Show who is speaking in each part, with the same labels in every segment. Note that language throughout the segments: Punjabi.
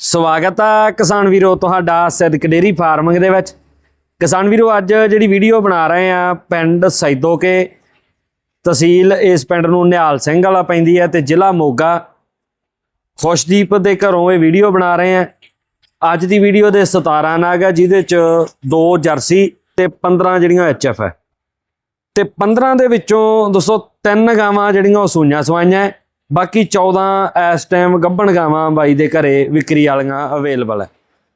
Speaker 1: ਸਵਾਗਤ ਆ ਕਿਸਾਨ ਵੀਰੋ ਤੁਹਾਡਾ ਸਿੱਧਕ ਡੇਰੀ ਫਾਰਮਿੰਗ ਦੇ ਵਿੱਚ। ਕਿਸਾਨ ਵੀਰੋ, ਅੱਜ ਜਿਹੜੀ ਵੀਡੀਓ ਬਣਾ ਰਹੇ ਆ ਪਿੰਡ ਸੈਦੋਕੇ, ਤਹਿਸੀਲ ਇਸ ਪਿੰਡ ਨੂੰ ਨਿਹਾਲ ਸਿੰਘ ਵਾਲਾ ਪੈਂਦੀ ਹੈ ਤੇ ਜ਼ਿਲ੍ਹਾ ਮੋਗਾ। ਖੁਸ਼ਦੀਪ ਦੇ ਘਰੋਂ ਇਹ ਵੀਡੀਓ ਬਣਾ ਰਹੇ ਆ। ਅੱਜ ਦੀ ਵੀਡੀਓ ਦੇ 17 ਨਾਗ ਹੈ ਜਿਹਦੇ ਚ ਦੋ ਜਰਸੀ ਤੇ 15 ਜਿਹੜੀਆਂ ਐਚਐਫ ਹੈ ਤੇ 15 ਦੇ ਵਿੱਚੋਂ, ਦੋਸਤੋ, ਤਿੰਨ ਗਾਵਾਂ ਜਿਹੜੀਆਂ ਉਹ ਸੂਈਆਂ ਸਵਾਈਆਂ। ਬਾਕੀ 14 ਇਸ ਟਾਈਮ ਗੱਭਣ ਗਾਵਾਂ ਬਾਈ ਦੇ ਘਰੇ ਵਿਕਰੀ ਵਾਲੀਆਂ ਅਵੇਲੇਬਲ ਹੈ।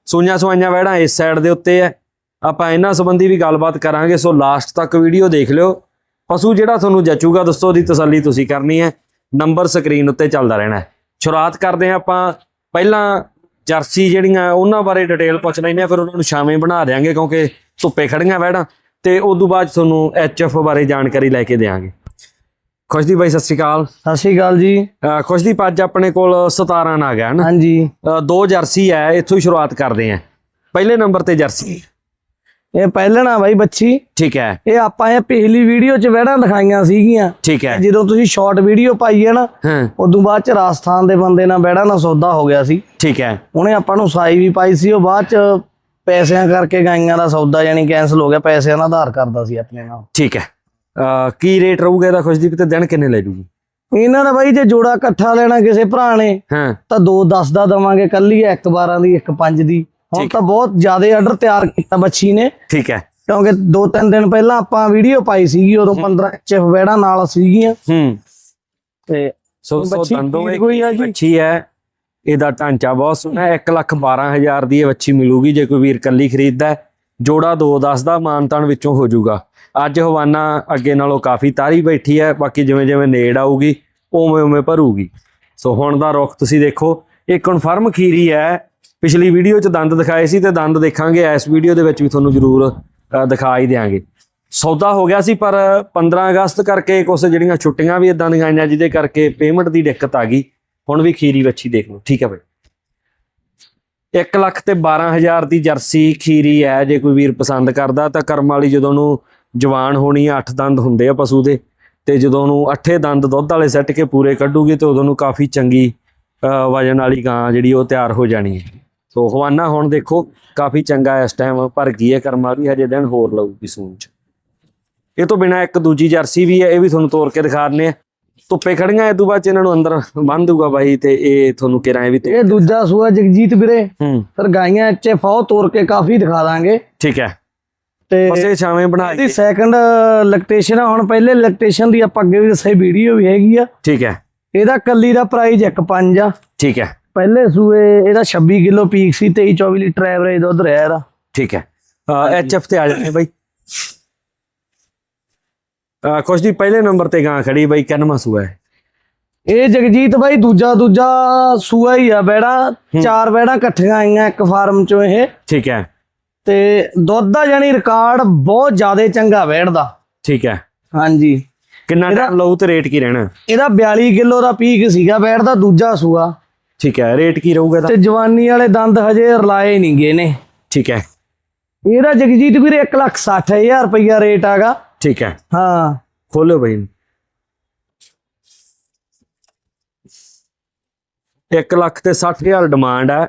Speaker 1: ਸੂਈਆਂ ਸਵਾਈਆਂ ਵਹਿੜਾਂ ਇਸ ਸਾਈਡ ਦੇ ਉੱਤੇ ਹੈ। ਆਪਾਂ ਇਹਨਾਂ ਸੰਬੰਧੀ ਵੀ ਗੱਲਬਾਤ ਕਰਾਂਗੇ, ਸੋ ਲਾਸਟ ਤੱਕ ਵੀਡੀਓ ਦੇਖ ਲਿਓ। ਪਸ਼ੂ ਜਿਹੜਾ ਤੁਹਾਨੂੰ ਜਚੂਗਾ ਦੋਸਤੋ ਦੀ ਤਸੱਲੀ ਤੁਸੀਂ ਕਰਨੀ ਹੈ। ਨੰਬਰ ਸਕਰੀਨ ਉੱਤੇ ਚੱਲਦਾ ਰਹਿਣਾ ਹੈ। ਸ਼ੁਰੂਆਤ ਕਰਦੇ ਹਾਂ ਆਪਾਂ। ਪਹਿਲਾਂ ਜਰਸੀ ਜਿਹੜੀਆਂ, ਉਹਨਾਂ ਬਾਰੇ ਡਿਟੇਲ ਪੁੱਛ ਲੈਂਦੇ ਹਾਂ, ਫਿਰ ਉਹਨਾਂ ਨੂੰ ਛਾਵੇਂ ਬਣਾ ਦੇਾਂਗੇ ਕਿਉਂਕਿ ਧੁੱਪੇ ਖੜੀਆਂ ਵਹਿੜਾਂ। ਤੇ ਉਸ ਤੋਂ ਬਾਅਦ 'ਚ ਤੁਹਾਨੂੰ ਐਚਐਫ ਬਾਰੇ ਜਾਣਕਾਰੀ ਲੈ ਕੇ ਦੇਵਾਂਗੇ ਖੁਸ਼ਦੀਪ ਬਾਈ ਸਤਿ ਸ਼੍ਰੀ ਅਕਾਲ।
Speaker 2: ਸਤਿ ਸ਼੍ਰੀ ਅਕਾਲ ਜੀ।
Speaker 1: ਖੁਸ਼ਦੀਪ ਅੱਜ ਆਪਣੇ ਕੋਲ 17 ਨਾ ਗਿਆ ਨਾ?
Speaker 2: ਹਾਂਜੀ।
Speaker 1: ਦੋ ਜਰਸੀ ਹੈ ਇੱਥੋਂ ਹੀ ਸ਼ੁਰੂਆਤ ਕਰਦੇ ਹਾਂ। ਪਹਿਲੇ ਨੰਬਰ ਤੇ ਜਰਸੀ।
Speaker 2: ਇਹ ਪਹਿਲਣਾ ਬਾਈ ਬੱਚੀ।
Speaker 1: ਠੀਕ ਹੈ।
Speaker 2: ਇਹ ਆਪਾਂ ਇਹ ਪਿਛਲੀ ਵੀਡੀਓ 'ਚ ਵਹਿੜਾਂ ਦਿਖਾਈਆਂ ਸੀਗੀਆਂ।
Speaker 1: ਠੀਕ ਹੈ।
Speaker 2: ਜਦੋਂ ਤੁਸੀਂ ਸ਼ਾਰਟ ਵੀਡੀਓ ਪਾਈ ਹੈ ਨਾ ਉਦੋਂ ਬਾਅਦ 'ਚ ਰਾਜਸਥਾਨ ਦੇ ਬੰਦੇ ਨਾਲ ਵਹਿੜਾਂ ਨਾਲ ਸੌਦਾ ਹੋ ਗਿਆ ਸੀ।
Speaker 1: ਠੀਕ ਹੈ।
Speaker 2: ਉਹਨੇ ਆਪਾਂ ਨੂੰ ਸਾਈ ਵੀ ਪਾਈ ਸੀ ਉਹ ਬਾਅਦ 'ਚ ਪੈਸਿਆਂ ਕਰਕੇ ਗਾਈਆਂ ਦਾ ਸੌਦਾ ਯਾਨੀ ਕੈਨਸਲ ਹੋ ਗਿਆ ਪੈਸਿਆਂ ਦਾ ਆਧਾਰ ਕਰਦਾ ਸੀ ਆਪਣੇ ਨਾਲ।
Speaker 1: ਠੀਕ ਹੈ। ਕੀ ਰੇਟ ਰਹੂਗਾ ਇਹਦਾ ਖੁਸ਼ਦੀਪ? ਤੇ ਦਿਨ ਕਿੰਨੇ ਲੈ ਜੂਗੀ?
Speaker 2: ਇਹਨਾਂ ਦਾ ਬਾਈ ਜੇ ਜੋੜਾ ਇਕੱਠਾ ਲੈਣਾ ਕਿਸੇ ਭਰਾ ਨੇ
Speaker 1: ਹਾਂ।
Speaker 2: ਤਾਂ 2 10 ਦਾ ਦਵਾਂਗੇ ਕੱਲੀ ਇੱਕ 12 ਦੀ ਇੱਕ 5 ਦੀ। ਹੁਣ ਤਾਂ ਬਹੁਤ ਜ਼ਿਆਦਾ ਆਰਡਰ ਤਿਆਰ ਕੀਤਾ ਬੱਚੀ ਨੇ।
Speaker 1: ਠੀਕ ਹੈ।
Speaker 2: ਕਿਉਂਕਿ ਦੋ ਤਿੰਨ ਦਿਨ ਪਹਿਲਾਂ ਆਪਾਂ ਵੀਡੀਓ ਪਾਈ ਸੀਗੀ ਉਦੋਂ 15 ਚ ਵੈੜਾ ਨਾਲ ਸੀਗੀਆਂ।
Speaker 1: ਹੂੰ।
Speaker 2: ਤੇ
Speaker 1: ਸੋ ਸੋ
Speaker 2: ਬੱਚੀ
Speaker 1: ਦੰਦੋਂ ਇੱਕ
Speaker 2: ਕੋਈ ਆ ਜੀ?
Speaker 1: ਵੱਛੀ ਹੈ ਇਹਦਾ ਢਾਂਚਾ ਬਹੁਤ ਸੋਹਣਾ ਹੈ 1 ਲੱਖ 12000 ਦੀ ਇਹ ਵੱਛੀ ਮਿਲੂਗੀ ਜੇ ਕੋਈ ਵੀਰ ਕੱਲੀ ਖਰੀਦਦਾ ਹੈ। ਜੋੜਾ 210 ਦਾ ਮਾਨਤਾਨ ਵਿੱਚੋਂ ਹੋ ਜਾਊਗਾ। ਅੱਜ ਹਵਾਨਾ ਅੱਗੇ ਨਾਲੋਂ ਕਾਫੀ ਤਾਰੀ ਬੈਠੀ ਹੈ ਬਾਕੀ ਜਿਵੇਂ ਜਿਵੇਂ ਨੇੜ ਆਊਗੀ ਉਵੇਂ ਉਵੇਂ ਭਰੂਗੀ। ਸੋ ਹੁਣ ਦਾ ਰੁਖ ਤੁਸੀਂ ਦੇਖੋ ਇਹ ਕਨਫਰਮ ਖੀਰੀ ਹੈ। ਪਿਛਲੀ ਵੀਡੀਓ 'ਚ ਦੰਦ ਦਿਖਾਏ ਸੀ ਤੇ ਦੰਦ ਦੇਖਾਂਗੇ ਇਸ ਵੀਡੀਓ ਦੇ ਵਿੱਚ ਵੀ ਤੁਹਾਨੂੰ ਜ਼ਰੂਰ ਅ, ਦਿਖਾ ਹੀ ਦਿਆਂਗੇ। ਸੌਦਾ ਹੋ ਗਿਆ ਸੀ ਪਰ 15 ਅਗਸਤ ਕਰਕੇ ਕੁਝ ਜਿਹੜੀਆਂ ਛੁੱਟੀਆਂ ਵੀ ਇਦਾਂ ਦੀਆਂ ਆਈਆਂ ਜਿਹਦੇ ਕਰਕੇ ਪੇਮੈਂਟ ਦੀ ਦਿੱਕਤ ਆ ਗਈ। ਹੁਣ ਵੀ ਖੀਰੀ ਵੱਛੀ ਦੇਖ ਲਓ ਠੀਕ ਹੈ ਬਈ। 1 ਲੱਖ ਤੇ 12000 ਦੀ ਜਰਸੀ ਖੀਰੀ ਹੈ ਜੇ ਕੋਈ ਵੀਰ ਪਸੰਦ ਕਰਦਾ ਤਾਂ ਕਰਮ ਵਾਲੀ ਜਦੋਂ ਨੂੰ ਜਵਾਨ ਹੋਣੀ ਆ 8 ਦੰਦ ਹੁੰਦੇ ਆ ਪਸ਼ੂ ਦੇ ਤੇ ਜਦੋਂ ਨੂੰ ਅੱਠੇ ਦੰਦ ਦੁੱਧ ਵਾਲੇ ਸੱਟ ਕੇ ਪੂਰੇ ਕੱਢੂਗੀ ਤੇ ਉਦੋਂ ਨੂੰ ਕਾਫੀ ਚੰਗੀ ਵਜਨ ਵਾਲੀ ਗਾਂ ਜਿਹੜੀ ਉਹ ਤਿਆਰ ਹੋ ਜਾਣੀ ਹੈ। ਸੋ ਹਵਾਨਾ ਹੁਣ ਦੇਖੋ ਕਾਫੀ ਚੰਗਾ ਇਸ ਟਾਈਮ ਭਰ ਗਈ ਹੈ ਕਰਮ ਵਾਲੀ ਹਜੇ ਦਿਨ ਹੋਰ ਲਊਗੀ ਸੂਨ ਚ। ਇਹ ਤੋਂ ਬਿਨਾ ਇੱਕ ਦੂਜੀ ਜਰਸੀ ਵੀ ਹੈ ਇਹ ਵੀ ਤੁਹਾਨੂੰ ਤੋੜ ਕੇ ਦਿਖਾ ਦਿੰਨੇ ਆ। ਧੁੱਪੇ ਖੜੀਆਂ ਇਹ ਤੋਂ ਬਾਅਦ ਚ ਇਹਨਾਂ ਨੂੰ ਅੰਦਰ ਬੰਨ ਦੂਗਾ ਬਾਈ ਤੇ ਇਹ ਤੁਹਾਨੂੰ ਕਿਰਾਏ ਵੀ
Speaker 2: ਇਹ ਦੂਜਾ ਸੂਆ ਜਗਜੀਤ ਵੀਰੇ ਫਿਰ ਗਾਈਆਂ ਐਫ ਆਓ ਤੋੜ ਕੇ ਕਾਫੀ ਦਿਖਾ ਦਾਂਗੇ।
Speaker 1: ਠੀਕ ਹੈ।
Speaker 2: ਤੇ
Speaker 1: ਬਸ ਇਹ ਛਾਵੇਂ ਬਣਾ
Speaker 2: ਇਹਦੀ ਸੈਕੰਡ ਲੈਕਟੇਸ਼ਨ ਆ ਹੁਣ ਪਹਿਲੇ ਲੈਕਟੇਸ਼ਨ ਦੀ ਆਪਾਂ ਅੱਗੇ ਵੀ ਦੱਸਿਆ ਵੀਡੀਓ ਵੀ ਹੈਗੀ ਆ।
Speaker 1: ਠੀਕ ਹੈ।
Speaker 2: ਇਹਦਾ ਕੱਲੀ ਦਾ ਪ੍ਰਾਈਸ 1.5 ਆ।
Speaker 1: ਠੀਕ ਹੈ।
Speaker 2: ਪਹਿਲੇ ਸੂਏ ਇਹਦਾ 26 ਕਿਲੋ ਪੀਕ ਸੀ 23 24 ਲੀਟਰ ਐਵਰੇਜ ਦੁੱਧ ਰਿਹਾ ਇਹਦਾ।
Speaker 1: ਠੀਕ ਹੈ। ਐਚ ਐਫ ਤੇ ਆ ਜਾਂਦੇ ਬਾਈ। ਕੁਛ ਦੀ ਪਹਿਲੇ ਨੰਬਰ ਤੇ ਗਾਂ ਖੜੀ ਬਾਈ ਕਿੰਨਵਾਂ ਸੂਆ ਹੈ?
Speaker 2: ਇਹ ਜਗਜੀਤ ਬਾਈ ਦੂਜਾ ਦੂਜਾ ਸੂਆ ਹੀ ਆ ਬੈੜਾ। ਚਾਰ ਬੈੜਾ ਇਕੱਠੀਆਂ ਆਈਆਂ ਇੱਕ ਫਾਰਮ ਚੋਂ ਇਹ।
Speaker 1: ਠੀਕ ਹੈ।
Speaker 2: ਤੇ ਦੁੱਧ ਦਾ ਜਾਨੀ ਰਿਕਾਰਡ ਬਹੁਤ ਜ਼ਿਆਦਾ ਚੰਗਾ ਬੈੜ ਦਾ
Speaker 1: ਠੀਕ ਹੈ।
Speaker 2: ਹਾਂਜੀ।
Speaker 1: ਕਿੰਨਾ ਟਾਈਮ ਲਊ ਤੇ ਰੇਟ ਕੀ ਰਹਿਣਾ?
Speaker 2: ਇਹਦਾ 42 ਕਿਲੋ ਦਾ ਪੀਕ ਸੀਗਾ ਬੈੜ ਦਾ ਦੂਜਾ ਸੂਆ।
Speaker 1: ਠੀਕ ਹੈ ਰੇਟ ਕੀ ਰਹੂਗਾ ਇਹਦਾ?
Speaker 2: ਤੇ ਜਵਾਨੀ ਵਾਲੇ ਦੰਦ ਹਜੇ ਰਲਾਏ ਨਹੀਂ ਗਏ ਨੇ।
Speaker 1: ਠੀਕ ਹੈ।
Speaker 2: ਇਹਦਾ ਜਗਜੀਤ ਵੀਰੇ 1 ਲੱਖ 60000 ਰੁਪਈਆ ਰੇਟ ਆਗਾ।
Speaker 1: ਠੀਕ ਹੈ।
Speaker 2: ਹਾਂ।
Speaker 1: ਖੋਲੋ ਬਾਈ। 1 ਲੱਖ ਤੇ 60000 ਡਿਮਾਂਡ ਹੈ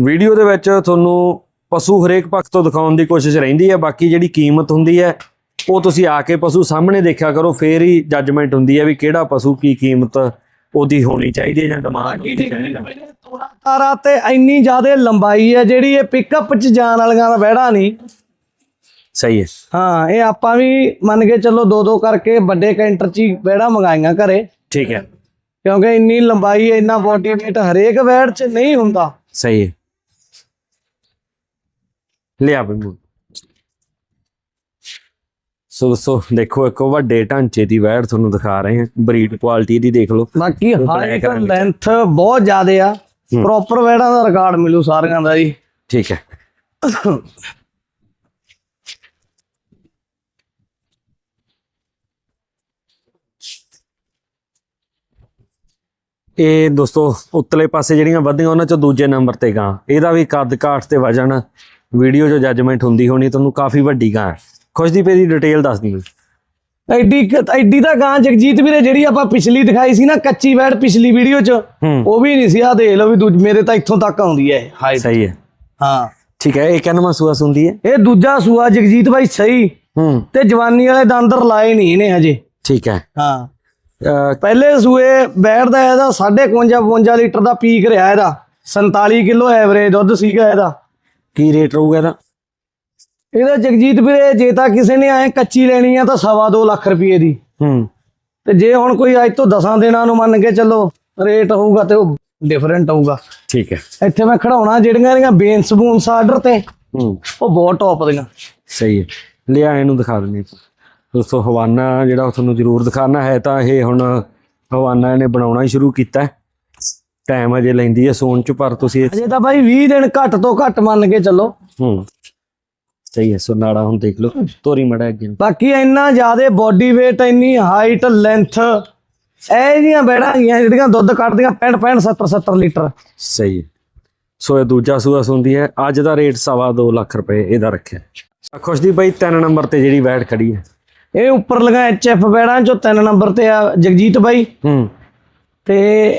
Speaker 1: ਵੀਡੀਓ ਦੇ ਵਿੱਚ ਤੁਹਾਨੂੰ ਪਸ਼ੂ ਹਰੇਕ ਪੱਖ ਤੋਂ ਦਿਖਾਉਣ ਦੀ ਕੋਸ਼ਿਸ਼ ਰਹਿੰਦੀ ਹੈ ਬਾਕੀ ਜਿਹੜੀ ਕੀਮਤ ਹੁੰਦੀ ਹੈ ਉਹ ਤੁਸੀਂ ਆ ਕੇ ਪਸ਼ੂ ਸਾਹਮਣੇ ਦੇਖਿਆ ਕਰੋ ਫੇਰ ਹੀ ਜੱਜਮੈਂਟ ਹੁੰਦੀ ਹੈ ਵੀ ਕਿਹੜਾ ਪਸ਼ੂ ਕੀ ਕੀਮਤ ਉਹਦੀ ਹੋਣੀ ਚਾਹੀਦੀ ਹੈ ਜਾਂ ਡਿਮਾਂਡ
Speaker 2: ਤਾਰਾ ਤੇ ਇੰਨੀ ਜ਼ਿਆਦਾ ਲੰਬਾਈ ਹੈ ਜਿਹੜੀ ਇਹ ਪਿਕਅਪ ਚ ਜਾਣ ਵਾਲੀਆਂ ਦਾ ਬਹਿੜਾ ਨਹੀਂ।
Speaker 1: ਸਹੀ ਹੈ।
Speaker 2: ਹਾਂ ਇਹ ਆਪਾਂ ਵੀ ਮੰਨ ਕੇ ਚੱਲੋ ਦੋ ਦੋ ਕਰਕੇ ਵੱਡੇ ਕੈਂਟਰ ਚ ਹੀ ਬਹਿੜਾ ਮੰਗਾਈਆਂ ਘਰੇ।
Speaker 1: ਠੀਕ ਹੈ।
Speaker 2: ਕਿਉਂਕਿ ਇੰਨੀ ਲੰਬਾਈ ਇੰਨਾ ਬੋਡੀ weight ਹਰੇਕ ਬੈੜ ਚ ਨਹੀਂ ਹੁੰਦਾ।
Speaker 1: ਸਹੀ ਹੈ। ਲਿਆ ਬਈ ਮੂੰਹ ਸੋ ਸੋ ਦੇਖੋ ਇੱਕ ਵੱਡੇ ਢਾਂਚੇ ਦੀ ਵੈੜ ਤੁਹਾਨੂੰ ਦਿਖਾ ਰਹੇ ਹਾਂ। ਬਰੀਡ ਕੁਆਲਿਟੀ ਦੀ ਦੇਖ ਲਓ।
Speaker 2: ਬਾਕੀ ਹਾਈਟ। ਲੈਂਥ ਬਹੁਤ ਜ਼ਿਆਦੇ ਆ। ਪ੍ਰੋਪਰ ਬੈੜਾਂ ਦਾ ਰਿਕਾਰਡ ਮਿਲੂ ਸਾਰਿਆਂ ਦਾ ਜੀ।
Speaker 1: ਠੀਕ ਹੈ। ਇਹ ਦੋਸਤੋ ਉੱਤਲੇ ਪਾਸੇ ਜਿਹੜੀਆਂ ਵਧੀਆਂ ਉਹਨਾਂ ਚੋਂ ਦੂਜੇ ਨੰਬਰ ਤੇ ਗਾਂ। ਇਹਦਾ ਵੀ ਕੱਦ ਕਾਠ ਤੇ ਵਜਨ ਵੀਡੀਓ 'ਚ ਜੱਜਮੈਂਟ ਹੁੰਦੀ ਹੋਣੀ ਤੁਹਾਨੂੰ ਕਾਫੀ ਵੱਡੀ ਗਾਂ ਖੁਸ਼ਦੀਪ ਦੀ ਡਿਟੇਲ ਦੱਸ ਦੀ ਮੈਨੂੰ
Speaker 2: ਐਡੀ ਐਡੀ ਤਾਂ ਗਾਂ ਜਗਜੀਤ ਵੀਰੇ ਜਿਹੜੀ ਆਪਾਂ ਪਿਛਲੀ ਦਿਖਾਈ ਸੀ ਨਾ ਕੱਚੀ ਵੈੜ ਪਿਛਲੀ ਵੀਡੀਓ 'ਚ ਉਹ ਵੀ ਨਹੀਂ ਸੀ। ਆ ਦੇਖ ਲਓ ਵੀ ਦੂਜ ਮੇਰੇ ਤਾਂ ਇੱਥੋਂ ਤੱਕ ਆਉਂਦੀ ਹੈ ਹਾਈਟ
Speaker 1: ਸਹੀ ਹੈ।
Speaker 2: ਹਾਂ।
Speaker 1: ਠੀਕ ਹੈ ਇਹ ਕਿੰਨਾ ਸੂਆ ਸੁੰਦੀ ਹੈ?
Speaker 2: ਇਹ ਦੂਜਾ ਸੂਆ ਜਗਜੀਤ ਭਾਈ ਸਹੀ।
Speaker 1: ਹੂੰ।
Speaker 2: ਤੇ ਜਵਾਨੀ ਵਾਲੇ ਦੰਦਰ ਲਾਏ ਨਹੀਂ ਇਹਨੇ ਹਜੇ।
Speaker 1: ਠੀਕ ਹੈ।
Speaker 2: ਹਾਂ। ਪਹਿਲੇ ਸੂਏ ਬੈਠਦਾ ਇਹਦਾ 55 52 ਲੀਟਰ ਦਾ ਪੀਕ ਰਿਹਾ ਇਹਦਾ। 47 ਕਿਲੋ ਐਵਰੇਜ ਦੁੱਧ ਸੀਗਾ ਇਹਦਾ।
Speaker 1: ਕੀ ਰੇਟ ਰਹੂਗਾ ਇਹਦਾ?
Speaker 2: ਇਹਦਾ ਜਗਜੀਤ ਵੀਰੇ ਜੇ ਤਾਂ ਕਿਸੇ ਨੇ ਐ ਕੱਚੀ ਲੈਣੀ ਆ ਤਾਂ ਸਵਾ ਦੋ ਲੱਖ ਰੁਪਏ ਦੀ।
Speaker 1: ਹੂੰ।
Speaker 2: ਤੇ ਜੇ ਹੁਣ ਕੋਈ ਅੱਜ ਤੋਂ ਦਸਾਂ ਦਿਨਾਂ ਨੂੰ ਮੰਨ ਕੇ ਚੱਲੋ ਰੇਟ ਹੋਊਗਾ ਤੇ ਉਹ ਡਿਫਰੈਂਟ ਹੋਊਗਾ।
Speaker 1: ਠੀਕ ਹੈ।
Speaker 2: ਇੱਥੇ ਮੈਂ ਖੜਾਉਣਾ ਜਿਹੜੀਆਂ ਇਹਦੀਆਂ ਬੇਨਸ ਬੂਨਸ ਆਰਡਰ ਤੇ
Speaker 1: ਹੂੰ।
Speaker 2: ਉਹ ਬਹੁਤ ਟੌਪ ਦੀਆਂ।
Speaker 1: ਸਹੀ ਹੈ। ਲਿਆ ਇਹਨੂੰ ਦਿਖਾ ਦਿੰਦੇ। ਦੋਸਤੋ ਹਵਾਨਾ ਜਿਹੜਾ ਤੁਹਾਨੂੰ ਜ਼ਰੂਰ ਦਿਖਾਣਾ ਹੈ ਤਾਂ ਇਹ ਹੁਣ ਹਵਾਨਾ ਇਹਨੇ ਬਣਾਉਣਾ ਹੀ ਸ਼ੁਰੂ ਕੀਤਾ ਹੈ। ਟਾਈਮ ਅਜੇ ਲੈਂਦੀ ਹੈ ਸੋਨ ਚ ਪਰ ਤੁਸੀਂ
Speaker 2: ਅਜੇ ਤਾਂ ਬਾਈ 20 ਦਿਨ ਘੱਟ ਤੋਂ ਘੱਟ ਮੰਨ ਕੇ ਚੱਲੋ।
Speaker 1: ਹੂੰ। ਸਹੀ ਹੈ ਸੋ ਨਾੜਾ ਹੁਣ ਦੇਖ ਲਓ ਤੋਰੀ ਮੜਾ ਅੱਗੇ।
Speaker 2: ਬਾਕੀ ਇੰਨਾ ਜ਼ਿਆਦਾ ਬਾਡੀ weight ਇੰਨੀ ਹਾਈਟ ਲੈਂਥ ਇਹ ਜੀਆਂ ਬੈੜਾਂ ਹੈਗੀਆਂ ਜਿਹੜੀਆਂ ਦੁੱਧ ਕੱਢਦੀਆਂ 65 65 70 70 ਲੀਟਰ।
Speaker 1: ਸਹੀ ਹੈ। ਸੋ ਇਹ ਦੂਜਾ ਸੂਆ ਸੁੰਦੀ ਹੈ ਅੱਜ ਦਾ ਰੇਟ ਸਵਾ ਦੋ ਲੱਖ ਰੁਪਏ ਇਹਦਾ ਰੱਖਿਆ। ਖੁਸ਼ਦੀ ਬਾਈ ਤਿੰਨ ਨੰਬਰ ਤੇ ਜਿਹੜੀ ਵੈਟ ਖੜੀ ਹੈ।
Speaker 2: ਇਹ ਉੱਪਰ ਲਗਾ ਐਚਐਫ ਬੈੜਾਂ ਚੋਂ ਤਿੰਨ ਨੰਬਰ ਤੇ ਆ ਜਗਜੀਤ ਬਾਈ।
Speaker 1: ਹੂੰ।
Speaker 2: ਤੇ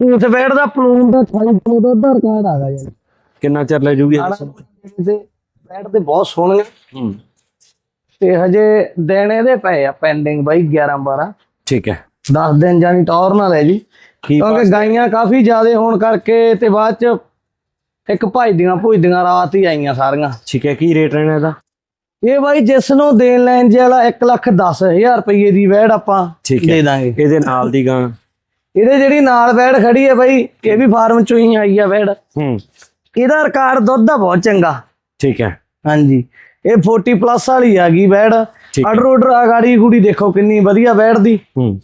Speaker 2: ਉਸ ਬੈੜ ਦਾ ਪਲੂਨ ਦਾ 28 ਕਿਲੋ ਦਾ ਆਧਾਰ ਕਾਰਡ ਆ ਗਿਆ ਜੀ
Speaker 1: ਕਿੰਨਾ ਚਿਰ ਲੈ ਜੂਗੀ?
Speaker 2: ਤੇ ਬੈੜ ਤੇ ਬਹੁਤ ਸੋਹਣੀਆਂ
Speaker 1: ਹੂੰ।
Speaker 2: ਤੇ ਹਜੇ ਦਿਨ ਇਹਦੇ ਪਏ ਆ ਪੈਂਡਿੰਗ ਬਾਈ 11 12
Speaker 1: ਠੀਕ ਹੈ।
Speaker 2: 10 ਦਿਨ ਜਾਨੀ ਟੌਰ ਨਾਲ ਹੈ ਜੀ।
Speaker 1: ਕੀ
Speaker 2: ਕਿਉਂਕਿ ਗਾਈਆਂ ਕਾਫੀ ਜ਼ਿਆਦੇ ਹੋਣ ਕਰਕੇ ਤੇ ਬਾਅਦ ਚ ਇੱਕ ਭਜਦੀਆਂ ਭੁਜਦੀਆਂ ਰਾਤ ਹੀ ਆਈਆਂ ਸਾਰੀਆਂ।
Speaker 1: ਠੀਕ ਹੈ ਕੀ ਰੇਟ ਰਹਿਣਾ ਇਹਦਾ?
Speaker 2: ਇਹ ਬਾਈ ਜਿਸ ਨੂੰ ਦੇਣ ਲੈਣ ਜੇ ਵਾਲਾ 1 ਲੱਖ 10000 ਰੁਪਏ ਦੀ ਵੈੜ ਆਪਾਂ
Speaker 1: ਠੀਕ ਹੈ।
Speaker 2: ਦੇ ਦਾਂਗੇ।
Speaker 1: ਇਹਦੇ ਨਾਲ ਦੀ ਗਾਂ।
Speaker 2: ਇਹਦੇ ਜਿਹੜੀ ਨਾਲ ਵੈੜ ਖੜੀ ਹੈ ਬਾਈ ਇਹ ਵੀ ਫਾਰਮ ਚੋਂ ਹੀ ਆਈ ਆ ਵੈੜ
Speaker 1: ਹੂੰ।
Speaker 2: ਇਹਦਾ ਰਿਕਾਰਡ ਦੁੱਧ ਦਾ ਬਹੁਤ ਚੰਗਾ।
Speaker 1: ਠੀਕ ਹੈ।
Speaker 2: ਹਾਂਜੀ। ਇਹ 40 ਪਲੱਸ ਵਾਲੀ ਆ ਗਈ
Speaker 1: ਹੈ।
Speaker 2: ਆਰਡਰ ਆਰਡਰ ਆ ਗਾੜੀ ਗੁੜੀ ਦੇਖੋ ਕਿੰਨੀ ਵਧੀਆ ਵੈੜ ਦੀ
Speaker 1: ਹੂੰ।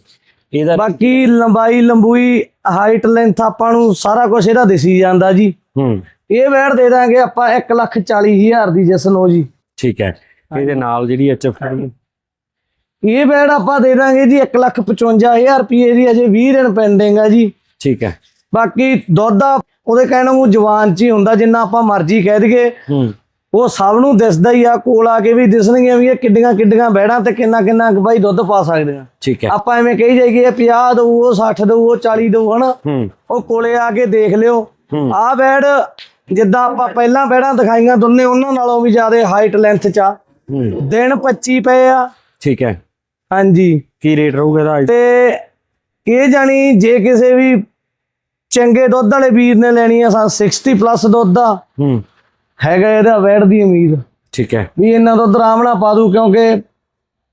Speaker 1: ਇਹਦਾ
Speaker 2: ਬਾਕੀ ਲੰਬਾਈ ਲੰਬੂਈ ਹਾਈਟ ਲੈਂਥ ਆਪਾਂ ਨੂੰ ਸਾਰਾ ਕੁਝ ਇਹਦਾ ਦਿਸੀ ਜਾਂਦਾ ਜੀ।
Speaker 1: ਹੂੰ।
Speaker 2: ਇਹ ਵੈੜ ਦੇ ਦਾਂਗੇ ਆਪਾਂ 1 ਲੱਖ 40 ਹਜ਼ਾਰ ਦੀ ਜਿਸ ਨੂੰ ਜੀ।
Speaker 1: ਠੀਕ ਹੈ। ਇਹਦੇ ਨਾਲ ਜਿਹੜੀ ਐਚਐਫ
Speaker 2: ਇਹ ਵੈੜ ਆਪਾਂ ਦੇ ਦਾਂਗੇ ਜੀ 1 ਲੱਖ 55000 ਰੁਪਏ ਦੀ ਅਜੇ 20 ਦਿਨ ਪੈਂਡਿੰਗ ਆ ਜੀ।
Speaker 1: ਠੀਕ ਹੈ।
Speaker 2: ਬਾਕੀ ਦੁੱਧ ਦਾ ਉਹਦੇ ਕਹਿਣ ਨੂੰ ਜਵਾਨ ਚ ਹੀ ਹੁੰਦਾ ਜਿੰਨਾ ਆਪਾਂ ਮਰਜ਼ੀ ਕਹਿ ਦਈਏ।
Speaker 1: ਹੂੰ।
Speaker 2: ਉਹ ਸਭ ਨੂੰ ਦਿਸਦਾ ਹੀ ਆ ਕੋਲ ਆ ਕੇ ਵੀ ਦਿਸਣਗੀਆਂ ਵੀ ਇਹ ਕਿੱਡੀਆਂ ਕਿੱਡੀਆਂ ਬੈੜਾਂ ਤੇ ਕਿੰਨਾ ਕਿੰਨਾ ਬਾਈ ਦੁੱਧ ਪਾ ਸਕਦੇ ਆ।
Speaker 1: ਠੀਕ ਹੈ।
Speaker 2: ਆਪਾਂ ਐਵੇਂ ਕਹੀ ਜਾਈਏ ਇਹ 50 ਦਊ ਉਹ 60 ਦਊ ਉਹ 40 ਦਊ ਹਨਾ? ਉਹ ਕੋਲੇ ਆ ਕੇ ਦੇਖ ਲਿਓ। ਆ ਬੈੜ ਜਿੱਦਾਂ ਆਪਾਂ ਪਹਿਲਾਂ ਬੈੜਾਂ ਦਿਖਾਈਆਂ ਦੋਨੇ ਉਹਨਾਂ ਨਾਲੋਂ ਵੀ ਜ਼ਿਆਦਾ ਹਾਈਟ ਲੈਂਥ ਚ ਆ। ਦਿਨ 25 ਪਏ ਆ।
Speaker 1: ਠੀਕ ਹੈ।
Speaker 2: ਹਾਂਜੀ।
Speaker 1: ਕੀ ਰੇਟ ਰਹੂਗਾ ਇਹਦਾ ਅੱਜ?
Speaker 2: ਤੇ ਇਹ ਜਾਣੀ ਜੇ ਕਿਸੇ ਵੀ ਚੰਗੇ ਦੁੱਧ ਵਾਲੇ ਵੀਰ ਨੇ ਲੈਣੀ ਆ ਸਾ 60 ਪਲੱਸ ਦੁੱਧ ਦਾ
Speaker 1: ਹੂੰ।
Speaker 2: ਹੈਗਾ ਇਹਦਾ ਵੈੜ ਦੀ ਉਮੀਦ।
Speaker 1: ਠੀਕ ਹੈ।
Speaker 2: ਵੀ ਇਹਨਾਂ ਦੁੱਧ ਆਰਾਮ ਨਾਲ ਪਾ ਦੂ ਕਿਉਂਕਿ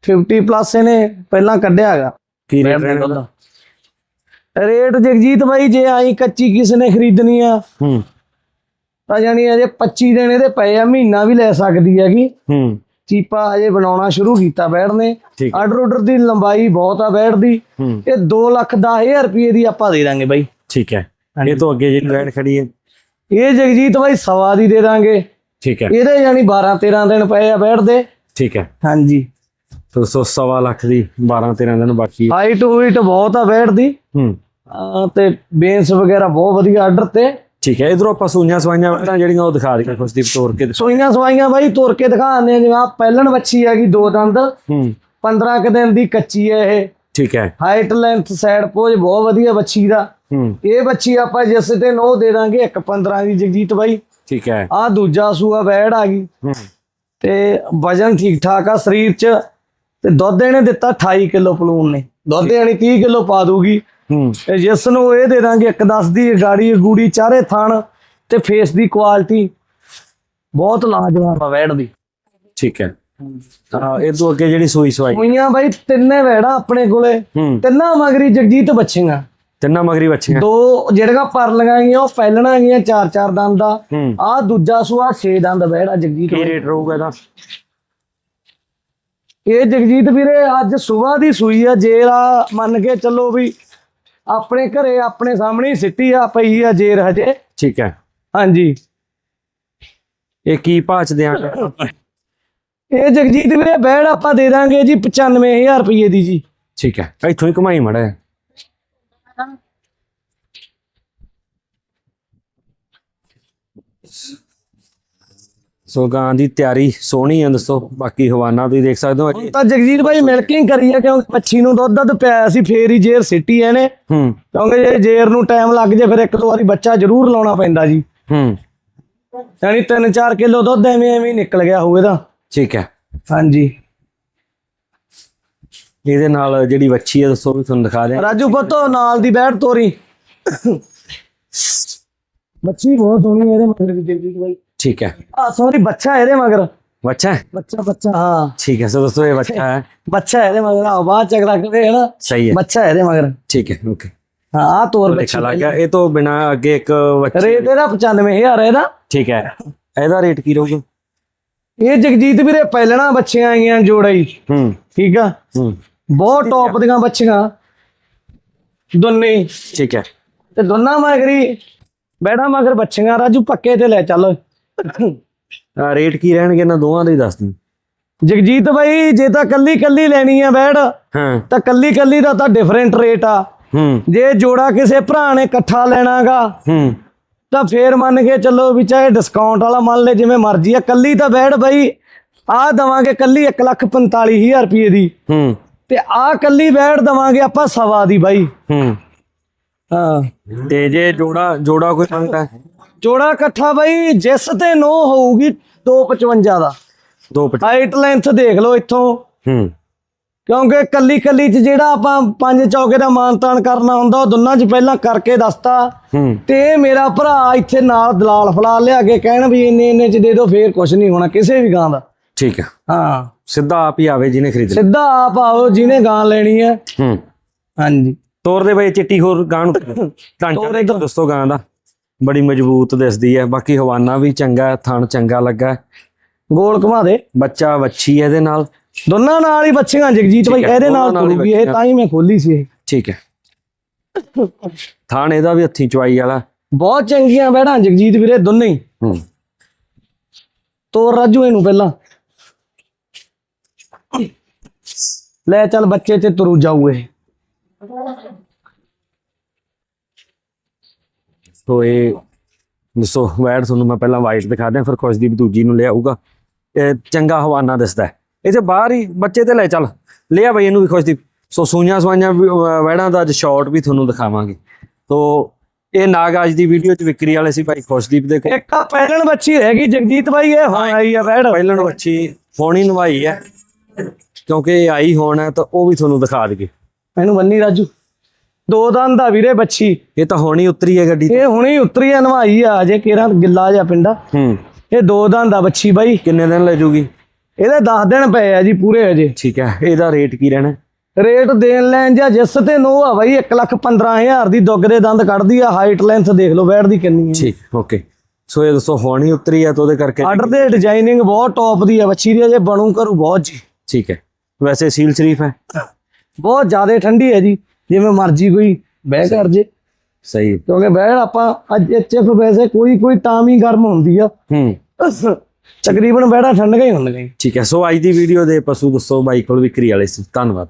Speaker 2: 50 ਪਲੱਸ ਇਹਨੇ ਪਹਿਲਾਂ ਕੱਢਿਆ ਹੈਗਾ।
Speaker 1: ਕੀ ਰੇਟ ਰਹਿਣਾ? ਇਹਦਾ?
Speaker 2: ਰੇਟ ਜਗਜੀਤ ਬਾਈ ਜੇ ਆਈ ਕੱਚੀ ਕਿਸ ਨੇ ਖਰੀਦਣੀ ਆ
Speaker 1: ਹੂੰ।
Speaker 2: ਤਾਂ ਜਾਣੀ ਅਜੇ 25 ਦਿਨ ਇਹਦੇ ਪਏ ਆ ਮਹੀਨਾ ਵੀ ਲੈ ਸਕਦੀ ਹੈਗੀ।
Speaker 1: ਹੂੰ।
Speaker 2: ਚੀਪਾ ਅਜੇ ਬਣਾਉਣਾ ਸ਼ੁਰੂ ਕੀਤਾ ਬੈੜ ਨੇ। ਆਰਡਰ ਆਰਡਰ ਦੀ ਲੰਬਾਈ ਬਹੁਤ ਆ ਬੈੜ ਦੀ। ਇਹ 2 ਲੱਖ 10000 ਰੁਪਏ ਦੀ ਆਪਾਂ ਦੇ ਦਾਂਗੇ ਬਾਈ।
Speaker 1: ਠੀਕ ਹੈ। ਇਹ ਤੋਂ ਅੱਗੇ ਜਿਹੜੀ ਵੈਟ ਖੜੀ ਹੈ।
Speaker 2: ਇਹ ਜਗਜੀਤ ਬਾਈ ਸਵਾ ਦੀ ਦੇ ਦਾਂਗੇ।
Speaker 1: ਠੀਕ ਹੈ।
Speaker 2: ਇਹਦੇ ਜਾਨੀ 12 13 ਦਿਨ ਪਏ ਆ ਬੈੜ ਦੇ।
Speaker 1: ਠੀਕ ਹੈ।
Speaker 2: ਹਾਂਜੀ।
Speaker 1: ਦੋਸਤੋ ਸਵਾ ਲੱਖ ਦੀ 12 13 ਦਿਨ ਬਾਕੀ
Speaker 2: ਹਾਈਟ ਹੂਈਟ ਬਹੁਤ ਆ ਬੈੜ ਦੀ।
Speaker 1: ਹੂੰ।
Speaker 2: ਤੇ ਬੇਸ ਵਗੈਰਾ ਬਹੁਤ ਵਧੀਆ ਆਰਡਰ ਤੇ।
Speaker 1: ਠੀਕ ਹੈ ਇਧਰੋਂ ਆਪਾਂ ਸੂਈਆਂ ਸਵਾਈਆਂ ਜਿਹੜੀਆਂ ਉਹ ਦਿਖਾ ਦਿਆਂ ਖੁਸ਼ਦੀਪ ਤੋੜ ਕੇ
Speaker 2: ਸੋਈਆਂ ਸਵਾਈਆਂ ਬਾਈ ਤੁਰ ਕੇ ਦਿਖਾਉਂਦੇ ਆ ਜਿਵੇਂ ਪਹਿਲਣ ਵੱਛੀ ਹੈਗੀ ਦੋ ਦੰਦ
Speaker 1: ਹੂੰ।
Speaker 2: 15 ਕੁ ਦਿਨ ਦੀ ਕੱਚੀ ਹੈ ਇਹ।
Speaker 1: ਠੀਕ ਹੈ।
Speaker 2: ਹਾਈਟ ਲੈਂਥ ਸਾਈਡ ਪੋਜ ਬਹੁਤ ਵਧੀਆ ਵੱਛੀ ਦਾ।
Speaker 1: ਹੂੰ।
Speaker 2: ਇਹ ਵੱਛੀ ਆਪਾਂ ਜਿਸ ਤੇ ਨੋ ਦੇ ਦਾਂਗੇ ਇੱਕ 15 ਦੀ ਜਗਜੀਤ ਬਾਈ।
Speaker 1: ਠੀਕ ਹੈ।
Speaker 2: ਆਹ ਦੂਜਾ ਸੂਆ ਬੈੜ ਆ ਗਈ।
Speaker 1: ਹੂੰ।
Speaker 2: ਤੇ ਵਜਨ ਠੀਕ ਠਾਕ ਆ ਸਰੀਰ 'ਚ। ਤੇ ਦੁੱਧ ਇਹਨੇ ਦਿੱਤਾ 28 ਕਿਲੋ ਪਲੂਨ ਨੇ। ਦੁੱਧ ਯਾਨੀ 30 ਕਿਲੋ ਪਾ ਦੂਗੀ। ਜਿਸ ਨੂੰ ਇਹ ਦੇ ਦਾਂਗੇ ਇੱਕ 10 ਦੀ ਗਾੜੀ ਗੂੜੀ ਚਾਰੇ ਥਣ ਤੇ ਫੇਸ ਦੀ ਕੁਆਲਿਟੀ ਬਹੁਤ ਲਾਜਵਾਬ ਆ ਵੈੜ ਦੀ।
Speaker 1: ਠੀਕ ਹੈ। ਹਾਂ। ਇਹ ਤੋਂ ਅੱਗੇ ਜਿਹੜੀ ਸੂਈ ਸਵਾਈ।
Speaker 2: ਹੋਈਆਂ ਬਾਈ ਤਿੰਨੇ ਵੈੜਾਂ ਆਪਣੇ ਕੋਲੇ। ਤਿੰਨਾਂ ਮਗਰੀ ਜਗਜੀਤ ਬੱਚੀਆਂ
Speaker 1: ਤਿੰਨਾਂ ਮਗਰੀ ਬੱਚੀਆਂ
Speaker 2: ਦੋ ਜਿਹੜੀਆਂ ਪਰਲੀਆਂ ਗਈਆਂ ਉਹ ਫੈਲਣਾ ਗਈਆਂ ਚਾਰ ਚਾਰ ਦੰਦ ਦਾ। ਆਹ ਦੂਜਾ ਸੂਆ 6 ਦੰਦ ਵੈੜਾ ਜਗਜੀਤ
Speaker 1: ਕੀ ਰੇਟ ਰਹੂਗਾ ਇਹਦਾ?
Speaker 2: ਇਹ ਜਗਜੀਤ ਵੀਰੇ ਅੱਜ ਸਵੇਰ ਦੀ ਸੂਈ ਆ ਜੇਰ ਆ ਮੰਨ ਕੇ ਚੱਲੋ ਵੀ ਆਪਣੇ ਘਰੇ ਆਪਣੇ ਸਾਹਮਣੇ ਹੀ ਸਿੱਟੀ ਆ ਪਈ ਆ ਜੇਰ ਹਜੇ।
Speaker 1: ਠੀਕ ਹੈ।
Speaker 2: ਹਾਂਜੀ।
Speaker 1: ਇਹ ਕੀ ਭਾਚ ਦਿਆਂਗੇ
Speaker 2: ਇਹ ਜਗਜੀਤ ਵੀਰੇ ਬੈੜ ਆਪਾਂ ਦੇ ਦਾਂਗੇ ਜੀ 95000 ਰੁਪਏ ਦੀ ਜੀ।
Speaker 1: ਠੀਕ ਹੈ। ਇੱਥੋਂ ਹੀ ਕਮਾਈ ਮੜਾ ਸੋ ਗਾਂ ਦੀ ਤਿਆਰੀ ਸੋਹਣੀ ਆ ਦੱਸੋ ਬਾਕੀ ਹਵਾਨਾ ਤੁਸੀਂ ਦੇਖ ਸਕਦੇ ਹੋ।
Speaker 2: ਹੁਣ ਤਾਂ ਜਗਜੀਤ ਭਾਈ ਮਿਲਕਿੰਗ ਕਰੀ ਆ ਕਿਉਂਕਿ ਮੱਛੀ ਨੂੰ ਦੁੱਧ ਦੁੱਧ ਪਿਆਇਆ ਸੀ ਫੇਰ ਹੀ ਜੇਰ ਸਿੱਟੀ ਇਹਨੇ।
Speaker 1: ਹੂੰ।
Speaker 2: ਕਿਉਂਕਿ ਜੇ ਜੇਰ ਨੂੰ ਟਾਈਮ ਲੱਗ ਜੇ ਫਿਰ ਇੱਕ ਦੋ ਵਾਰੀ ਬੱਚਾ ਜ਼ਰੂਰ ਲਾਉਣਾ ਪੈਂਦਾ ਜੀ।
Speaker 1: ਹੂੰ।
Speaker 2: ਯਾਨੀ 3-4 ਕਿਲੋ ਦੁੱਧ ਐਵੇਂ ਐਵੇਂ ਹੀ ਨਿਕਲ ਗਿਆ ਹੋਊ ਇਹਦਾ।
Speaker 1: ਠੀਕ ਹੈ।
Speaker 2: ਹਾਂਜੀ।
Speaker 1: ਇਹਦੇ ਨਾਲ ਜਿਹੜੀ ਵੱਛੀ ਹੈ ਦੱਸੋ ਵੀ ਤੁਹਾਨੂੰ ਦਿਖਾ ਦਿਆਂ।
Speaker 2: ਰਾਜੂ ਪੁੱਤੋ ਨਾਲ ਦੀ ਬੈਠ ਤੋਰੀ। ਬੱਚੀ ਬਹੁਤ ਸੋਹਣੀ ਹੈ ਇਹਦੇ ਮਗਰ ਵੀ ਜਗਜੀਤ ਭਾਈ।
Speaker 1: ਠੀਕ ਹੈ।
Speaker 2: ਆ ਸੌਰੀ ਬੱਚਾ ਇਹਦੇ ਮਗਰ।
Speaker 1: ਬੱਚਾ ਹੈ?
Speaker 2: ਬੱਚਾ ਬੱਚਾ ਹਾਂ।
Speaker 1: ਠੀਕ ਹੈ ਸੋ ਦੋਸਤੋ ਇਹ ਬੱਚਾ ਹੈ।
Speaker 2: ਬੱਚਾ ਇਹਦੇ ਮਗਰ। ਆ ਬਾਅਦ ਚੱਕ ਰੱਖ ਦੇ ਹਨਾ?
Speaker 1: ਸਹੀ ਹੈ।
Speaker 2: ਬੱਚਾ ਇਹਦੇ ਮਗਰ।
Speaker 1: ਠੀਕ ਹੈ ਓਕੇ।
Speaker 2: ਹਾਂ ਆ ਤੋਰ
Speaker 1: ਦੇਖਾ ਲੱਗ ਗਿਆ ਇਹ ਤੋਂ ਬਿਨਾ ਅੱਗੇ ਇੱਕ ਵੱਛੀ
Speaker 2: ਰੇਟ ਇਹਦਾ 95000 ਇਹਦਾ।
Speaker 1: ਠੀਕ ਹੈ। ਇਹਦਾ ਰੇਟ ਕੀ ਰਹੂਗਾ
Speaker 2: ਇਹ ਜਗਜੀਤ ਵੀਰੇ ਪਹਿਲਣਾ ਬੱਚੀਆਂ ਆਈਆਂ ਜੋੜਾਈ।
Speaker 1: ਹੂੰ।
Speaker 2: ਠੀਕ ਆ?
Speaker 1: ਹੂੰ।
Speaker 2: ਬਹੁਤ ਟੌਪ ਦੀਆਂ ਬੱਚੀਆਂ। ਦੋਨੇ। ਹੀ।
Speaker 1: ਠੀਕ ਹੈ।
Speaker 2: ਤੇ ਦੋਨਾਂ ਮਗਰੀ ਬੈੜਾ ਮਗਰ ਬੱਚੀਆਂ। ਰਾਜੂ ਪੱਕੇ ਤੇ ਲੈ ਚੱਲ।
Speaker 1: ਆ ਰੇਟ ਕੀ ਰਹਿਣਗੇ ਇਹਨਾਂ ਦੋਵਾਂ ਦੇ ਹੀ ਦੱਸ ਦਿਓ।
Speaker 2: ਜਗਜੀਤ ਬਾਈ ਜੇ ਤਾਂ ਕੱਲੀ ਕੱਲੀ ਲੈਣੀ ਆ ਬੈੜ
Speaker 1: ਹਾਂ।
Speaker 2: ਤਾਂ ਕੱਲੀ ਕੱਲੀ ਦਾ ਤਾਂ ਡਿਫਰੈਂਟ ਰੇਟ ਆ।
Speaker 1: ਹੂੰ।
Speaker 2: ਜੇ ਜੋੜਾ ਕਿਸੇ ਭਰਾ ਨੇ ਇਕੱਠਾ ਲੈਣਾਗਾ
Speaker 1: ਹੂੰ।
Speaker 2: ਤਾਂ ਫੇਰ ਮੰਨ ਕੇ ਚੱਲੋ ਵੀ ਚਾਹੇ ਡਿਸਕਾਊਂਟ ਵਾਲਾ ਮੰਨ ਲੈ ਜਿਵੇਂ ਮਰਜ਼ੀ ਆ ਕੱਲੀ ਤਾਂ ਬੈੜ ਬਾਈ ਆ ਦਵਾਂਗੇ ਕੱਲੀ 145000 ਰੁਪਏ ਦੀ।
Speaker 1: ਹੂੰ।
Speaker 2: ਤੇ ਆ ਕੱਲੀ ਬੈੜ ਦਵਾਂਗੇ ਆਪਾਂ ਸਵਾ ਦੀ ਬਾਈ।
Speaker 1: ਹੂੰ।
Speaker 2: ਹਾਂ।
Speaker 1: ਤੇ ਜੇ ਜੋੜਾ ਜੋੜਾ ਕੋਈ ਮੰਗਦਾ ਹੈ?
Speaker 2: ਜੋੜਾ ਇਕੱਠਾ ਬਾਈ ਜਿਸ ਤੇ ਨੋ ਹੋਊਗੀ 255 ਦਾ।
Speaker 1: ਦੋ ਪਚ-
Speaker 2: ਹਾਈਟ ਲੈਂਥ ਦੇਖ ਲਓ ਇੱਥੋਂ।
Speaker 1: ਹੂੰ।
Speaker 2: ਕਿਉਂਕਿ ਕੱਲੀ ਕੱਲੀ ਚ ਜਿਹੜਾ ਆਪਾਂ ਪੰਜ ਚੌਕੇ ਦਾ ਮਾਨਤਾਨ ਕਰਨਾ ਹੁੰਦਾ ਉਹ ਦੋਨਾਂ ਚ ਪਹਿਲਾਂ ਕਰਕੇ ਦੱਸਤਾ।
Speaker 1: ਹੂੰ।
Speaker 2: ਤੇ ਮੇਰਾ ਭਰਾ ਇੱਥੇ ਨਾਲ ਦਲਾਲ ਫਲਾਲ ਲਿਆ ਕੇ ਕਹਿਣ ਵੀ ਇੰਨੇ ਇੰਨੇ ਚ ਦੇ ਦਿਓ ਫੇਰ ਕੁਝ ਨਹੀਂ ਹੋਣਾ ਕਿਸੇ ਵੀ ਗਾਂ ਦਾ।
Speaker 1: ਠੀਕ ਹੈ
Speaker 2: ਹਾਂ।
Speaker 1: ਸਿੱਧਾ ਆਪ ਹੀ ਆਵੇ ਜਿਹਨੇ ਖਰੀਦਣਾ।
Speaker 2: ਸਿੱਧਾ ਆਪ ਆਓ ਜਿਹਨੇ ਗਾਂ ਲੈਣੀ ਹੈ।
Speaker 1: ਹੂੰ।
Speaker 2: ਹਾਂਜੀ।
Speaker 1: ਤੋਰ ਦੇ ਬਈ ਚਿੱਟੀ ਹੋਰ ਗਾਂ ਨੂੰ। ਢਾਂਚਾ ਦੋਸਤੋ ਗਾਂ ਦਾ। ਬੜੀ ਮਜ਼ਬੂਤ ਦਿਸਦੀ ਹੈ। ਬਾਕੀ ਹਵਾਨਾ ਵੀ ਚੰਗਾ ਥਣ ਚੰਗਾ ਲੱਗਾ।
Speaker 2: ਗੋਲ ਘੁਮਾ ਦੇ।
Speaker 1: ਬੱਚਾ ਵੱਛੀ ਇਹਦੇ ਨਾਲ।
Speaker 2: ਦੋਨਾਂ ਨਾਲ ਹੀ ਬੱਚੀਆਂ ਜਗਜੀਤ ਭਾਈ ਇਹਦੇ ਨਾਲ ਤੁਰੂਗੀ ਇਹ। ਤਾਂ ਹੀ ਮੈਂ ਖੋਲੀ ਸੀ ਇਹ।
Speaker 1: ਠੀਕ ਹੈ। ਥਣ ਇਹਦਾ ਵੀ ਹੱਥੀਂ ਚਵਾਈ ਵਾਲਾ।
Speaker 2: ਬਹੁਤ ਚੰਗੀਆਂ ਬੈੜਾਂ ਜਗਜੀਤ ਵੀਰੇ ਦੋਨੇ ਹੀ।
Speaker 1: ਹੂੰ।
Speaker 2: ਤੋਰ ਰਾਜੂ ਇਹਨੂੰ ਪਹਿਲਾਂ। ਲੈ ਚੱਲ ਬੱਚੇ ਤੇ ਤੁਰੂ ਜਾਊ ਇਹ।
Speaker 1: ਸੋ ਇਹ ਦੱਸੋ ਵੈਡ ਤੁਹਾਨੂੰ ਮੈਂ ਪਹਿਲਾਂ ਵਾਈਟ ਦਿਖਾ ਦਿਆਂ ਫਿਰ ਖੁਸ਼ਦੀਪ ਦੂਜੀ ਨੂੰ ਲਿਆਊਗਾ ਇਹ ਚੰਗਾ ਹਵਾਨਾ ਦਿਸਦਾ ਹੈ। ਇਹ ਤੇ ਬਾਹਰ ਹੀ ਬੱਚੇ ਤੇ ਲੈ ਚੱਲ। ਲਿਆ ਬਈ ਇਹਨੂੰ ਵੀ ਖੁਸ਼ਦੀਪ। ਸੋ ਸੂਈਆਂ ਸਵਾਈਆਂ ਵੈੜਾਂ ਦਾ ਅੱਜ ਸ਼ਾਰਟ ਵੀ ਤੁਹਾਨੂੰ ਦਿਖਾਵਾਂਗੇ। ਤੋ ਇਹ ਨਾਗ ਅੱਜ ਦੀ ਵੀਡੀਓ ਚ ਵਿਕਰੀ ਵਾਲੇ ਸੀ ਭਾਈ ਖੁਸ਼ਦੀਪ ਦੇ ਕੋਲ।
Speaker 2: ਇੱਕ ਪਹਿਲਣ ਬੱਚੀ ਰਹਿ ਗਈ ਜਗਜੀਤ ਭਾਈ ਇਹ ਹੁਣ ਆਈ ਆ ਬੈੜ
Speaker 1: ਪਹਿਲਣ ਬੱਚੀ ਫੋਣੀ ਨਵਾਈ ਹੈ। ਕਿਉਂਕਿ ਇਹ ਆਈ ਹੁਣ ਤਾਂ ਉਹ ਵੀ ਤੁਹਾਨੂੰ ਦਿਖਾ ਦਈਏ।
Speaker 2: ਇਹਨੂੰ ਬੰਨੀ ਰਾਜੂ। ਦੋ ਦੰਦ ਆ ਵੀਰੇ ਬੱਚੀ
Speaker 1: ਇਹ ਤਾਂ ਹੁਣੀ ਉਤਰੀ ਹੈ ਗੱਡੀ।
Speaker 2: ਇਹ ਹੁਣੇ ਹੀ ਉਤਰੀ ਆ ਨਵਾਈ ਆ ਅਜੇ ਕੇਰਾ ਗਿੱਲਾ ਜਿਹਾ ਪਿੰਡਾ
Speaker 1: ਹੂੰ।
Speaker 2: ਇਹ ਦੋ ਦੰਦ ਆ ਬੱਚੀ ਬਾਈ।
Speaker 1: ਕਿੰਨੇ ਦਿਨ ਲੈ ਜੂਗੀ?
Speaker 2: ਇਹਦੇ 10 ਦਿਨ ਪਏ ਆ ਜੀ ਪੂਰੇ ਅਜੇ।
Speaker 1: ਠੀਕ ਹੈ ਇਹਦਾ ਰੇਟ ਕੀ ਰਹਿਣਾ?
Speaker 2: ਰੇਟ ਦੇਣ ਲੈਣ ਜਾਂ ਜਿਸ ਤੇ ਨੋ ਆ ਬਾਈ 115000 ਦੀ ਦੁੱਗ ਦੇ ਦੰਦ ਕੱਢਦੀ ਆ ਹਾਈਟ ਲੈਂਥ ਦੇਖ ਲਓ ਦੀ ਕਿੰਨੀ ਹੈ
Speaker 1: ਠੀਕ ਓਕੇ ਸੋ ਇਹ ਦੱਸੋ ਹੁਣੀ ਉਤਰੀ ਹੈ ਤਾਂ ਉਹਦੇ ਕਰਕੇ
Speaker 2: ਆਰਡਰ ਦੇ ਡਿਜ਼ਾਈਨਿੰਗ ਬਹੁਤ ਟੌਪ ਦੀ ਆ ਬੱਚੀ ਦੀ ਅਜੇ ਬਣੂ ਕਰੂ ਬਹੁਤ ਜੀ।
Speaker 1: ਠੀਕ ਹੈ। ਵੈਸੇ ਸੀਲ ਸ਼ਰੀਫ ਹੈ।
Speaker 2: ਬਹੁਤ ਜ਼ਿਆਦਾ ਠੰਡੀ ਹੈ ਜੀ। ਜਿਵੇਂ ਮਰਜ਼ੀ ਕੋਈ ਬਹਿ ਕਰ ਜੇ।
Speaker 1: ਸਹੀ।
Speaker 2: ਕਿਉਂਕਿ ਬਹਿੜ ਆਪਾਂ ਅੱਜ ਐਚਐਫ ਵੈਸੇ ਕੋਈ ਕੋਈ ਟਾਮ ਹੀ ਗਰਮ ਹੁੰਦੀ ਆ।
Speaker 1: ਹੂੰ।
Speaker 2: ਤਕਰੀਬਨ ਬਹਿੜਾ ਠੰਡੀਆਂ ਹੀ ਹੁੰਦੀਆਂ।
Speaker 1: ਠੀਕ ਹੈ ਸੋ ਅੱਜ ਦੀ ਵੀਡੀਓ ਦੇ ਪਸ਼ੂ ਦੱਸੋ ਬਾਈ ਕੋਲ ਵਿਕਰੀ ਵਾਲੇ ਸੀ। ਧੰਨਵਾਦ।